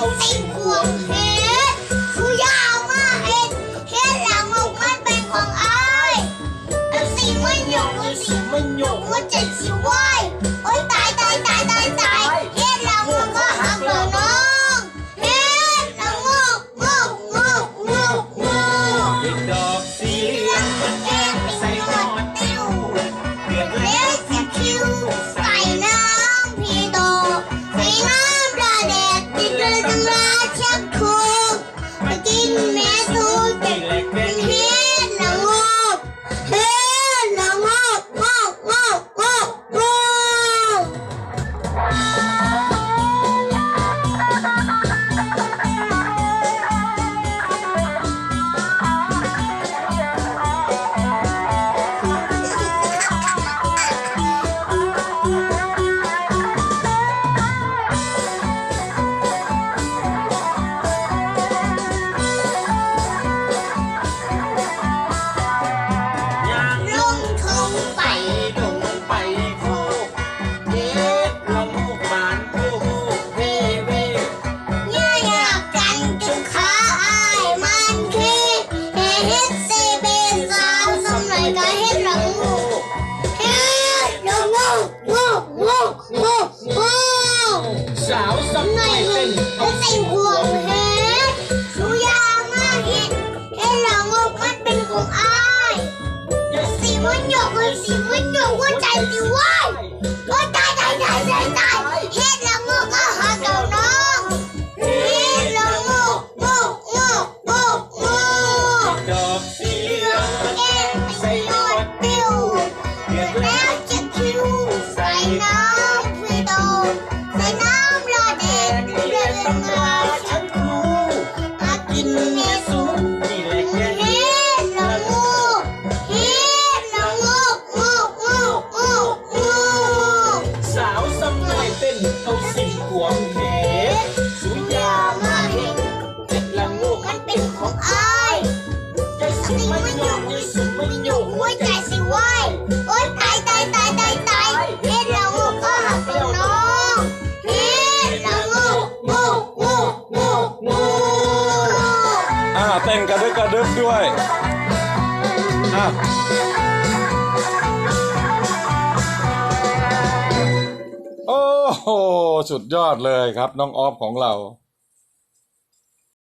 Ocean. ชีวิตหนูก็ใจดีเว้ยก็ใจใจใจใจใจเฮ็ดละมุกก็หาก่บน้องเฮ็ดละมุกมุกมุกมุกมุกดอกสีเหลืองเอ็นใส่หมเปิ้วแล้วจะคิวใส่น้ำพีโตใส่น้ำรอเด็กเรียนเงิ สิบขวบเหสุยามาเห็นเห็ดละงูมันเป็นของอายใจสุดไม่โยกใจสุดไม่โยกหัวใจสิวายโอ๊ยตายตายตายตายตายเฮ็ดละงูก็หักเป็นน้องเฮ็ดละงูงูงูงูงูอ่าเต้นกระดึกกระดึกด้วยอะ โห สุดยอดเลยครับ น้องออฟของเรา